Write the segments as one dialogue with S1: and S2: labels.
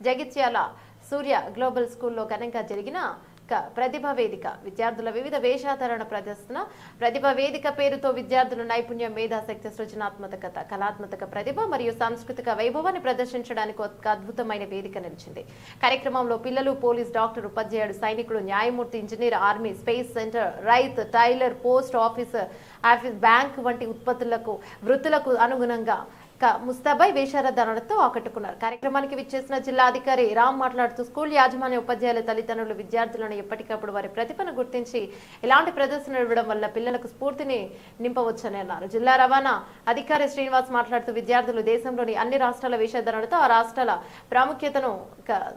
S1: జగిత్యాల సూర్య global స్కూల్లో ఘనంగా జరిగిన ప్రతిభ వేదిక. విద్యార్థుల వివిధ వేషాధారణ ప్రదర్శన ప్రతిభ వేదిక పేరుతో విద్యార్థుల నైపుణ్యం మేధాశక్తి సృజనాత్మకత కళాత్మక ప్రతిభ మరియు సాంస్కృతిక వైభవాన్ని ప్రదర్శించడానికి ఒక అద్భుతమైన వేదిక నిలిచింది. కార్యక్రమంలో పిల్లలు పోలీస్ డాక్టర్ ఉపాధ్యాయుడు సైనికుడు న్యాయమూర్తి engineer army space centre రైత్ tailor post officer office bank వంటి ఉత్పత్తులకు వృత్తులకు అనుగుణంగా ముస్తాబాయ్ వేషారధారణతో ఆకట్టుకున్నారు. కార్యక్రమానికి విచ్చేసిన జిల్లా అధికారి రామ్ మాట్లాడుతూ స్కూల్ యాజమాన్య ఉపాధ్యాయుల తల్లిదండ్రులు విద్యార్థులను ఎప్పటికప్పుడు వారి ప్రతిభను గుర్తించి ఇలాంటి ప్రదర్శనలు ఇవ్వడం వల్ల పిల్లలకు స్ఫూర్తిని నింపవచ్చని అన్నారు. జిల్లా రవాణా అధికారి శ్రీనివాస్ మాట్లాడుతూ విద్యార్థులు దేశంలోని అన్ని రాష్ట్రాల వేషధారణతో ఆ రాష్ట్రాల ప్రాముఖ్యతను క-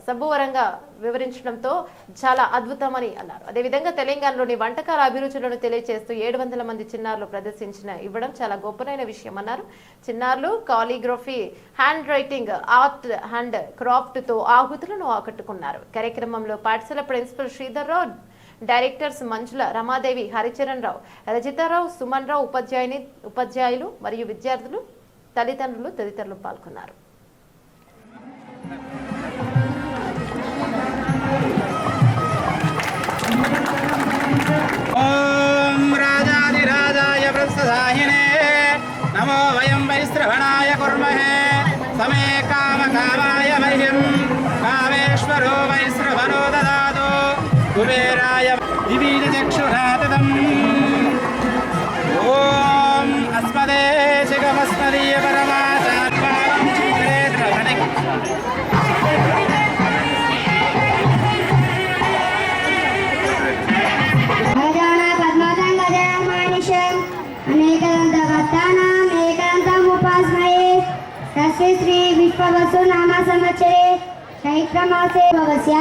S1: వివరించడంతో చాలా అద్భుతమని అన్నారు. అదేవిధంగా తెలంగాణలోని వంటకాల అభిరుచులను తెలియజేస్తూ ఏడు వందల మంది చిన్నారులు ప్రదర్శించిన ఇవ్వడం చాలా గొప్పనైన విషయం అన్నారు. చిన్నారులు calligraphy hand writing art hand క్రాఫ్ట్తో ఆహుతులను ఆకట్టుకున్నారు. కార్యక్రమంలో పాఠశాల ప్రిన్సిపల్ శ్రీధర్ రావు డైరెక్టర్స్ మంజుల రమాదేవి హరిచరణ్ రావు రజితారావు సుమన్ రావు ఉపాధ్యాయుని ఉపాధ్యాయులు మరియు విద్యార్థులు తల్లిదండ్రులు తదితరులు పాల్గొన్నారు.
S2: ఓం రాజాది రాజాయ నమో వయం వైశ్రవణాయ కుర్మహే. సమే
S3: కామ కామాయ మహ్యం. కామేశ్వరో వైశ్రవణో దదాదు కుబేరాయ దివీజ చక్షురాతదం. संवत्सरे चैत्रमासे भवस्य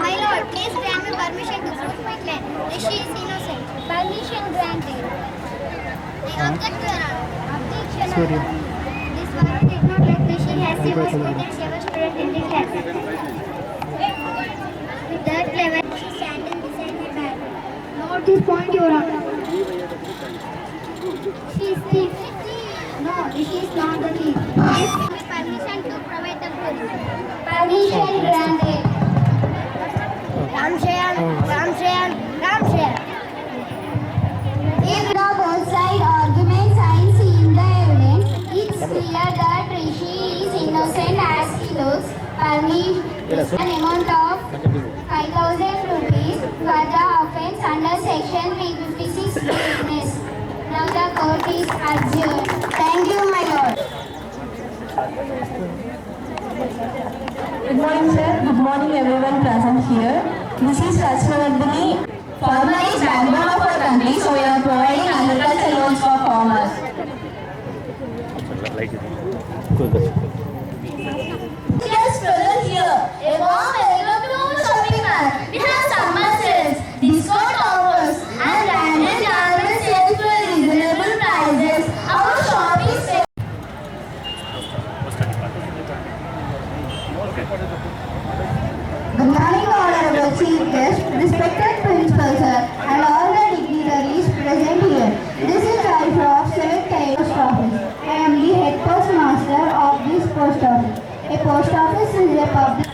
S4: My lord, please grant me permission to prove my claim. This she is innocent. Permission granted. I object, Your Honor. Objection, Sorry. This warrant did not let me. She has she was put and she was put in the class. With that level, she standing beside my back. Note this point, Your Honor. She is thief. No, is not the thief. Yes. Permission to provide the proof. Permission granted. Ramshayan, Ramshayan, Ramshayan. If the both side arguments I see in the evidence, it's clear that Rishi is innocent as he looks. Permit an amount of is adjourned. Thank you, my lord.
S5: Good morning, sir. Good morning, everyone present here. This is Rachmanandini. Farmer is backbone of our country, so we are providing agriculture loans for farmers. Yes, present here. A warm welcome to our shopping mall. We have summer sales, discount offers, and branded garment sales for reasonable prices. Our shopping sales.
S3: Good morning, honorable chief guest, respected principal sir, and all the dignitaries present here. This is Raif of 7th Kai Post Office. I am the head postmaster of this post office. A post office is a public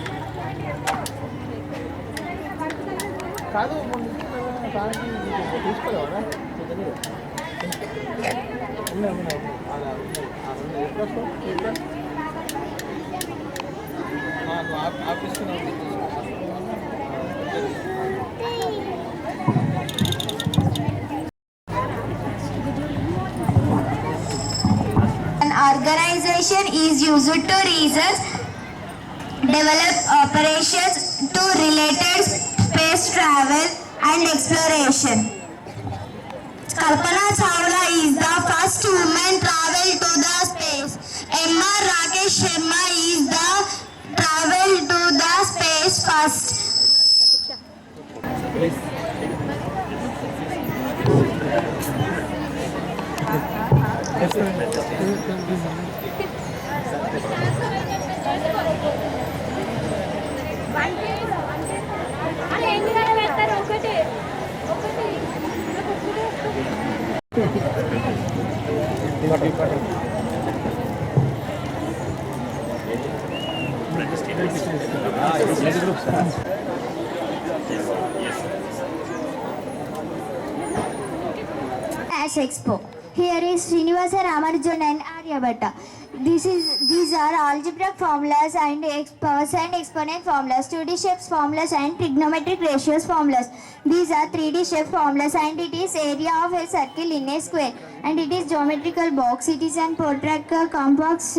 S3: is used to research, develop operations to related space travel and exploration. Kalpana Chawla is the first woman travel to the space. M.R. Rakesh Sharma is the travel to the space first.
S4: అలా
S6: Ash Expo. Here is Srinivasa Ramanujan and Aryabhatta. This is these are algebraic formulas and ex- and exponent formulas, 2D shapes formulas and trigonometric ratios formulas. These are 3D shape formulas and it is area of a circle in a square and it is geometrical box. It is an protractor complex.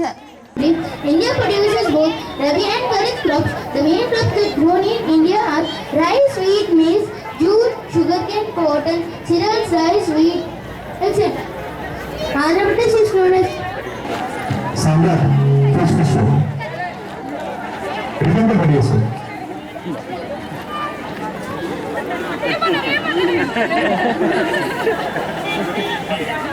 S4: India produces both Rabi and Kharif crops. The main crops that grown in India are rice, wheat, maize, jute, sugarcane, cotton, cereals, rice, wheat, etc. Andhra Pradesh is known as
S7: Sandar, please be sure. Remember what you. Thank you.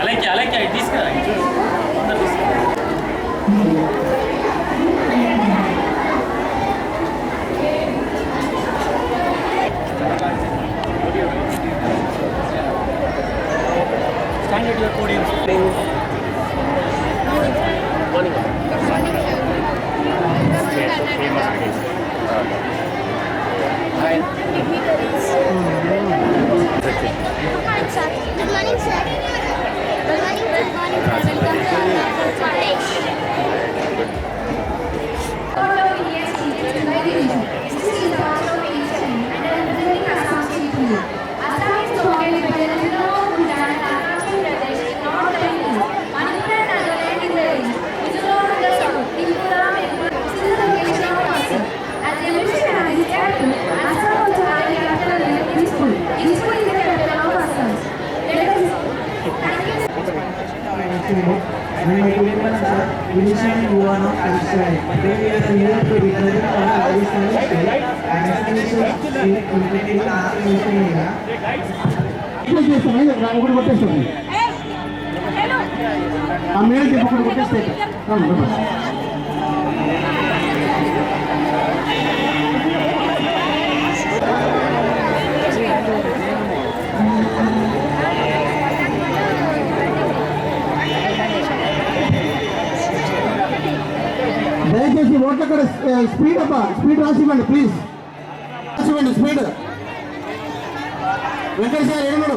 S8: అలాగే అలాగే తీసుకురా standard your coding
S6: Good morning, sir. Good morning, sir. Good morning, good morning, sir. Welcome to our college.
S9: Initially, you are not satisfied. Then we are here to represent our Rajasthan state and especially in implementing our mission area.
S7: కూడా కొట్టేస్తుంది ఆ మేడకి ఒకటి కొట్టేస్తే దయచేసి ఓట్ల కూడా speed అప్ప speed రాసివ్వండి ప్లీజ్. రాసివ్వండి స్పీడ్. వెంకటేశ్వర ఏమడు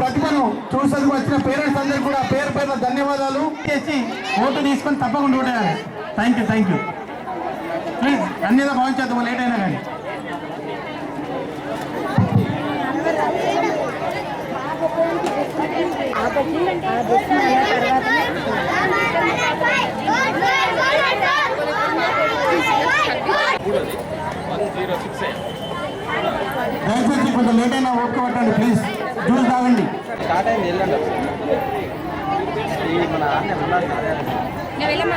S7: ప్రతిభను చూసేందుకు వచ్చిన పేరెంట్స్ అందరికీ కూడా పేరు పేరు ధన్యవాదాలు. చేసి ఓటు తీసుకొని తప్పకుండా ఓటేయాలి. Thank you thank you please అన్నిదా భావించేద్దాం లేట్ అయినా కానీ. దయచేసి కొంచెం లేట్ అయినా ఓపిక పట్టండి ప్లీజ్
S2: ఉన్నారు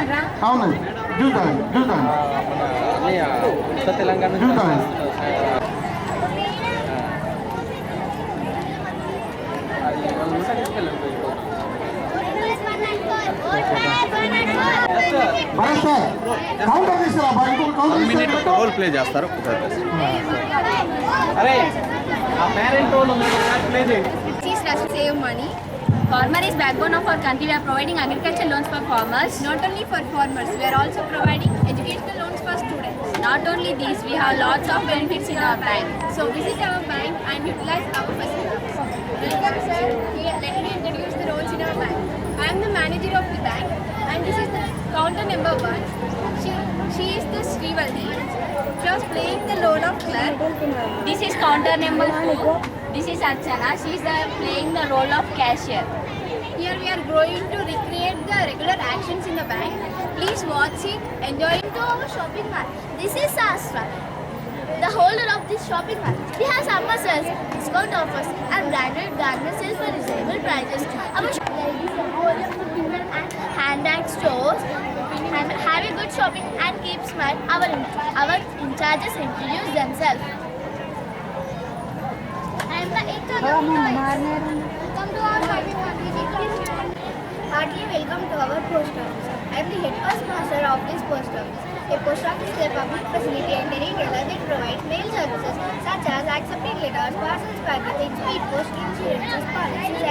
S2: కదా,
S10: అవునండి.
S2: ఉత్తర తెలంగాణ
S10: సార్ కౌంటర్ తీసుకురా ఇంకొక కౌంటర్
S2: ప్లే చేస్తారు. అరే
S5: Please rush save money. Farmer is backbone of our country. We are providing agriculture loans for farmers. Not only for farmers, we are also providing educational loans for students. Not only these, we have lots of benefits in our bank. So visit our bank and utilize our facilities. Welcome sir. Let me introduce the roles in our bank. I am the manager of the bank and this is the counter number one. She, she is the Srivaldi. She was playing the role of clerk. This is counter number two. This is Archana. She is the, playing the role of cashier. Here we are going to recreate the regular actions in the bank. Please watch it, enjoy it.
S4: to our shopping mall. This is Sastra, the holder of this shopping mall. We has summer sales, discount offers, and branded garment sales for reasonable prices. Our and handbag stores. Have, have a good shopping and keep smile. Our our in charges introduce themselves. I am the eighth Welcome to our shopping. Heartily welcome to our post office. I am the head postmaster of this post office. A post office is a public facility and a retailer that provides mail services such as accepting letters, parcels, packages, speed post, insurances, policies,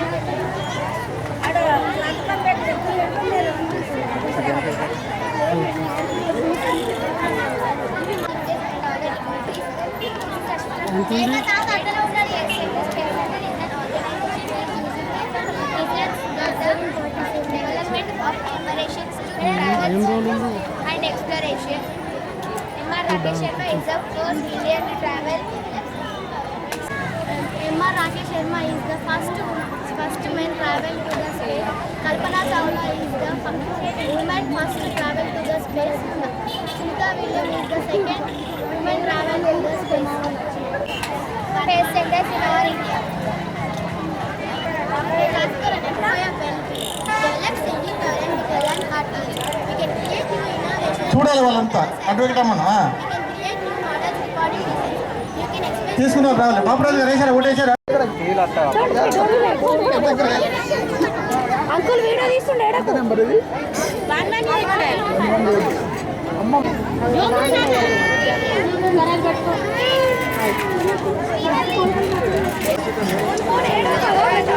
S4: Development of operations, and exploration. M.R. Rakesh Sharma is the first Indian to travel. M.R. Rakesh Sharma is the first first man travel to the space. Kalpana Chawla is the woman first to travel to the space. Sunita Williams is the second woman travel to the space. Space centers in our India.
S10: చూడాలి వాళ్ళంతా అటు రమ్మన్నా
S4: We can create new models according to this. You can express
S10: తీసుకున్నారు రావాలి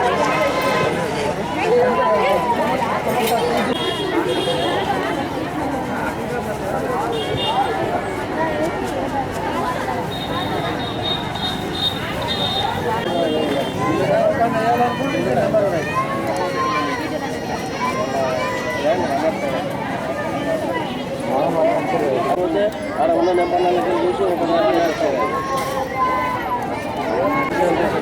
S10: బాబురాజు గారు వేసారా ఓటేసారా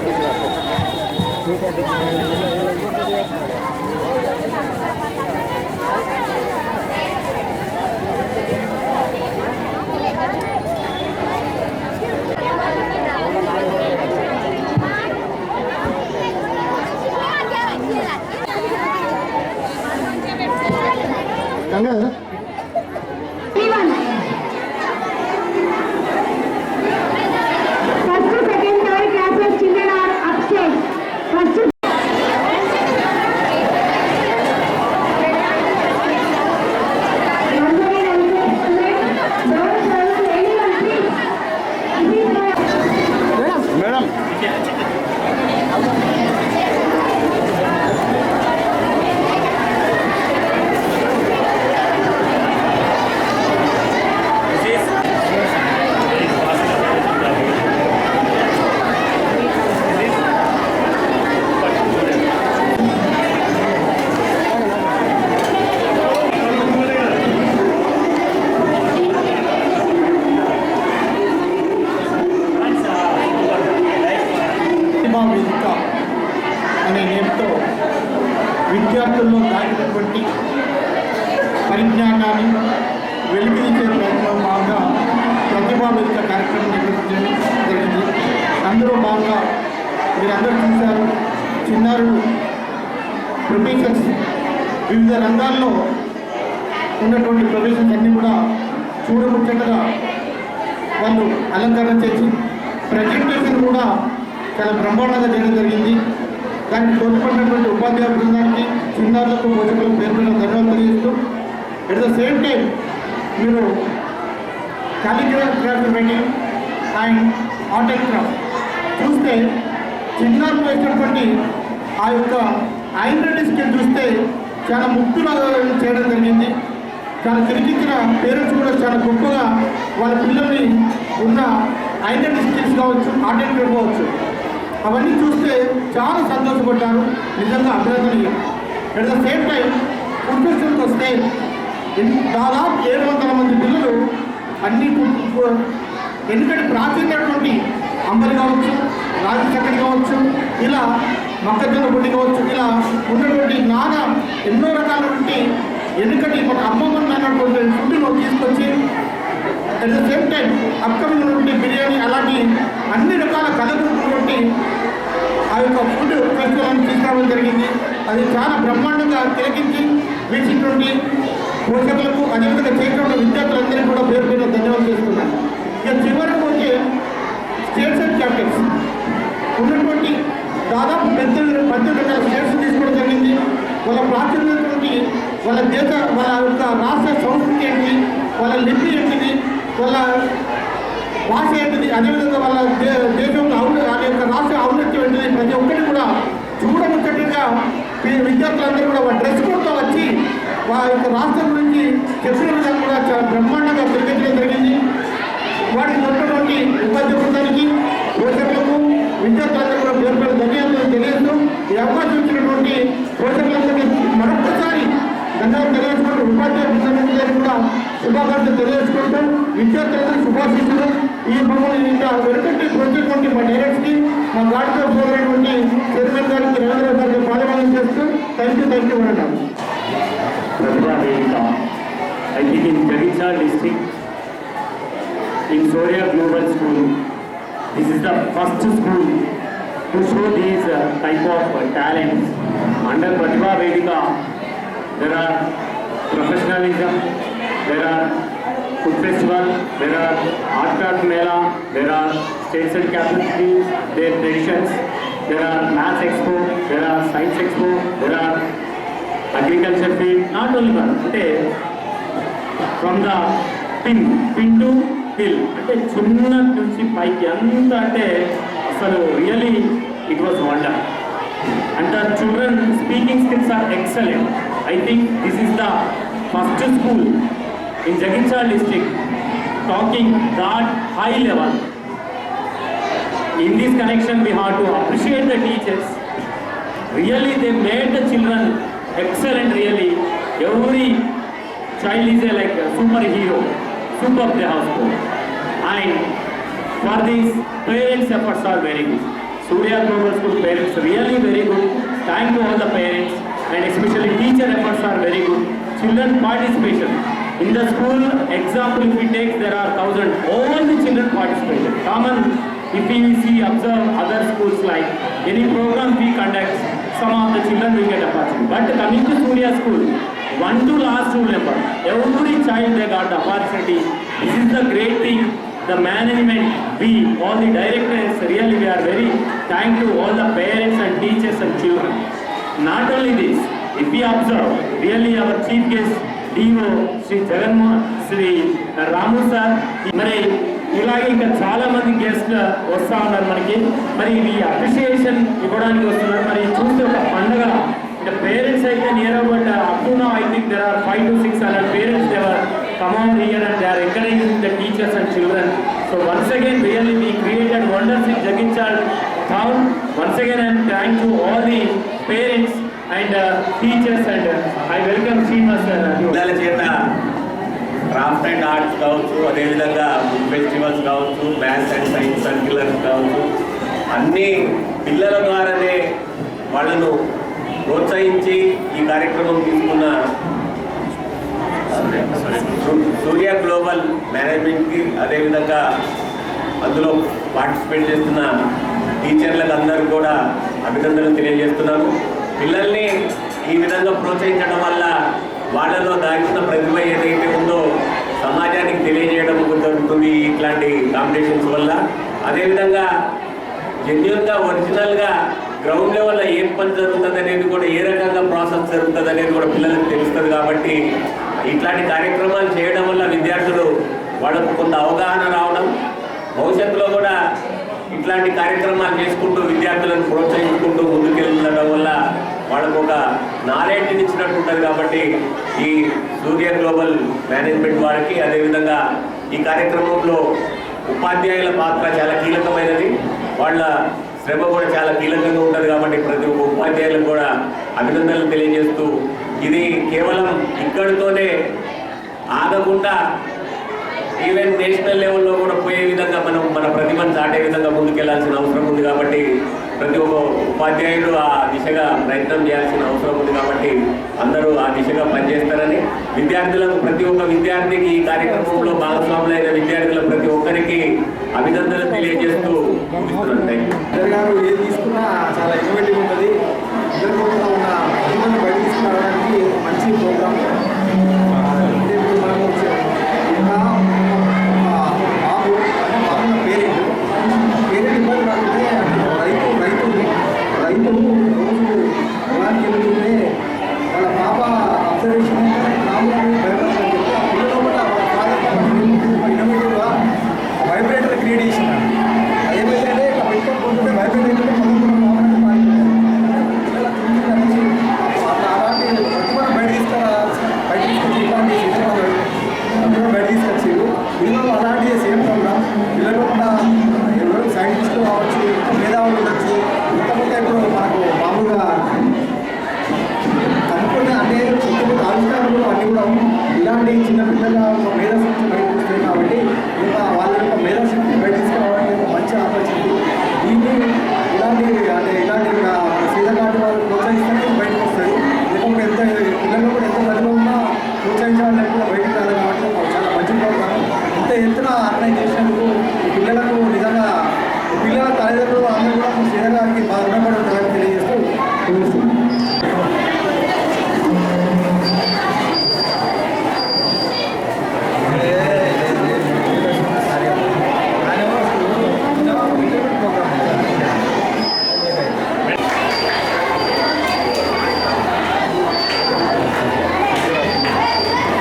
S5: uncle video
S10: సహాయంతో
S8: విద్యార్థుల్లో దాటినటువంటి
S10: పరిజ్ఞానాన్ని వెలిగించే ప్రయత్నం భాగంగా ప్రతిభావిత కార్యక్రమం నిర్వహించడం జరిగింది. అందరూ భాగంగా మీరందరూ చూశారు. చిన్నారులు ప్రొఫెసర్స్ వివిధ రంగాల్లో ఉన్నటువంటి ప్రొఫెసర్స్ అన్నీ కూడా చూడముచ్చటగా వాళ్ళు అలంకరణ చేసి ప్రజెంటేషన్ కూడా చాలా బ్రహ్మాండంగా చేయడం జరిగింది. దాన్ని తోడ్పడినటువంటి ఉపాధ్యాయ బృందానికి చిన్నారులకు పోషకులకు పేరు మీద ధన్యవాదాలు తెలియజేస్తూ ఎట్ ద సేమ్ టైం మీరు క్యాలిగ్రాఫ్ క్రాఫ్ట్ పెట్టి అండ్ ఆర్ట్ అండ్ క్రాఫ్ట్ చూస్తే చిన్నారులు వేసినటువంటి ఆ యొక్క ఐడెంటిటీ స్కిల్ చూస్తే చాలా ముక్తులు చేయడం జరిగింది. చాలా తిరిగించిన పేరెంట్స్ కూడా చాలా గొప్పగా వాళ్ళ పిల్లల్ని ఉన్న ఐడెంటిటీ స్కిల్స్ కావచ్చు ఆర్ట్ అండ్ క్రాఫ్ట్ కావచ్చు. అవన్నీ చూస్తే చాలా సంతోషపడ్డారు. నిజంగా అభినందనీయం ఎట్ ద సేమ్ టైం ప్రొఫెషన్కి వస్తే దాదాపు ఏడు వందల మంది పిల్లలు అన్ని ఎందుకంటే ప్రాచీనటువంటి అంబలి కావచ్చు రాగి చక్కడి కావచ్చు ఇలా మొక్కజొన్న పుట్టి కావచ్చు ఇలా ఉన్నటువంటి నానా ఎన్నో రకాలటువంటి ఎందుకంటే మన అమ్మమ్మ అన్నటువంటి ఫుడ్ను తీసుకొచ్చి at the same time upcoming ఉన్నటువంటి బిర్యానీ అలాంటి అన్ని రకాల కలగలుగుతున్నటువంటి ఆ యొక్క ఫుడ్ ఫెస్టివల్ని తీసుకురావడం జరిగింది. అది చాలా బ్రహ్మాండంగా తిలకించి వీక్షించినటువంటి పోషకులకు అదేవిధంగా చేసినటువంటి విద్యార్థులందరికీ కూడా పేరు పేరు ధన్యవాదాలు చేస్తున్నాను. ఇక చివరకు వచ్చే స్టేట్స్ అండ్ క్యాపిటల్స్. ఉన్నటువంటి దాదాపు పెద్ద పద్దెనిమిది రకాల స్టేట్స్ తీసుకోవడం జరిగింది. వాళ్ళ ప్రాచుర్యమైనటువంటి వాళ్ళ దేశ వాళ్ళ యొక్క రాష్ట్ర సంస్కృతి ఏంటి వాళ్ళ లిపి ఏంటి వాళ్ళ భాష ఏంటిది? అదేవిధంగా వాళ్ళ దేశంలో అవును వాళ్ళ యొక్క రాష్ట్ర ఔన్నత్యం ఏంటిది? ప్రతి ఒక్కటి కూడా చూడముచ్చటగా విద్యార్థులందరూ కూడా వాళ్ళ డ్రెస్ కోడ్తో వచ్చి వారి యొక్క రాష్ట్రం గురించి చెప్పిన విధంగా కూడా చాలా బ్రహ్మాండంగా తిరిగించడం జరిగింది. వాటికి ఉన్నటువంటి ఉపాధ్యాయ బృందానికి పోషకులకు విద్యార్థులందరూ కూడా పేరు పేరు ధన్యవాదాలు తెలియజేస్తూ ఈ అవకాశం ఇచ్చినటువంటి పోషకులందరికీ మరొక అందరూ తెలియజేసుకుంటూ ఉపాధ్యాయ దినోత్సవం గారు కూడా శుభాకాంక్షలు తెలియజేసుకుంటూ విద్యార్థులకు శుభాశిస్సులు ఈ భూములు ఇంకా వెనుకటి ట్వంటీ ట్వంటీ మా డైరెక్ట్కి మా గాడితో పోయినటువంటి చైర్మన్ గారికి రవీంద్ర గారికి పాదవాదం చేస్తూ థ్యాంక్ యూ థ్యాంక్ యూ
S8: అంటారు I think in Jagitsal district, in Soria Global School, this is the first school to show these uh, type of uh, talents under Pratibha Vedika there are professionalism, there are food festival, there are art craft mela, there are states and capitals, their traditions, there are maths expo, there are science expo, there are agriculture field, not only one, అంటే from the pin pin to hill అంటే చిన్న నుంచి పైకి అంత అంటే అసలు really it was wonder and the children speaking skills are excellent i think this is the first school in Jagtial district talking that high level in this connection we have to appreciate the teachers really they made the children excellent really every child is a like a superhero superb they have scored and for this parents efforts are very good surya global school parents really very good thank to all the parents and especially teacher efforts are very good children participation in the school example if we take there are thousand all the children participation common if we see observe other schools like any program we conduct some of the children will get opportunity but coming to surya school one to last rule number every child they got the opportunity this is the great thing the management we all the directors really we are very thank to all the parents and teachers and children not only this if we observe really our chief guest DO Shri Jaganmohan Shri Ramu sir మరి ఇలాగే ఇంకా చాలా మంది guest వస్తూ ఉన్నారు మనకి. మరి ఇవి అప్రిషియేషన్ ఇవ్వడానికి వస్తున్నారు. మరి చూస్తే ఒక పండుగ ఇంకా పేరెంట్స్ అయితే near about up to no I think there are five to six hundred parents they were come out here and they are encouraging the teachers and children so once again really we created wonders in Jagtial town once again I'm thank to all the parents and teachers and I welcome Srinivas
S7: పిల్లల చేత craft and arts కావచ్చు అదేవిధంగా festivals కావచ్చు maths and science circulars కావచ్చు అన్నీ పిల్లల ద్వారానే వాళ్ళను ప్రోత్సహించి ఈ కార్యక్రమం తీసుకున్న సూర్య గ్లోబల్ మేనేజ్మెంట్కి అదేవిధంగా అందులో పార్టిసిపేట్ చేస్తున్న టీచర్లకు అందరూ కూడా అభినందనలు తెలియజేస్తున్నాను. పిల్లల్ని ఈ విధంగా ప్రోత్సహించడం వల్ల వాళ్ళలో దాచిన ప్రతిభ ఏదైతే ఉందో సమాజానికి తెలియజేయడం జరుగుతుంది ఇట్లాంటి కాంపిటీషన్స్ వల్ల. అదేవిధంగా జెన్యున్గా ఒరిజినల్గా గ్రౌండ్ లెవెల్లో ఏం పని జరుగుతుంది అనేది కూడా ఏ రకంగా ప్రాసెస్ జరుగుతుంది అనేది కూడా పిల్లలకు తెలుస్తుంది కాబట్టి ఇట్లాంటి కార్యక్రమాలు చేయడం వల్ల విద్యార్థులు వాళ్ళకు కొంత అవగాహన రావడం భవిష్యత్తులో కూడా ఇట్లాంటి కార్యక్రమాలు చేసుకుంటూ విద్యార్థులను ప్రోత్సహించుకుంటూ ముందుకెళ్తుండడం వల్ల వాళ్ళకు ఒక నాలెడ్జ్ ఇచ్చినట్టు ఉంటుంది కాబట్టి ఈ సూర్య గ్లోబల్ మేనేజ్మెంట్ వారికి అదేవిధంగా ఈ కార్యక్రమంలో ఉపాధ్యాయుల పాత్ర చాలా కీలకమైనది. వాళ్ళ శ్రమ కూడా చాలా కీలకంగా ఉంటుంది కాబట్టి ప్రతి ఒక్క ఉపాధ్యాయులకు కూడా అభినందనలు తెలియజేస్తూ ఇది కేవలం ఇక్కడితోనే ఆగకుండా ఈవెన్ నేషనల్ లెవెల్లో కూడా పోయే విధంగా మనం మన ప్రతిభను దాటే విధంగా ముందుకెళ్ళాల్సిన అవసరం ఉంది కాబట్టి ప్రతి ఒక్క ఉపాధ్యాయుడు ఆ దిశగా ప్రయత్నం చేయాల్సిన అవసరం ఉంది కాబట్టి అందరూ ఆ దిశగా పనిచేస్తారని విద్యార్థులకు ప్రతి ఒక్క విద్యార్థికి ఈ కార్యక్రమంలో భాగస్వాములైన విద్యార్థుల ప్రతి ఒక్కరికి అభినందనలు తెలియజేస్తూ
S2: చాలా ఇన్నోవేటివ్ ఉంటుంది. మంచి ప్రోగ్రామ్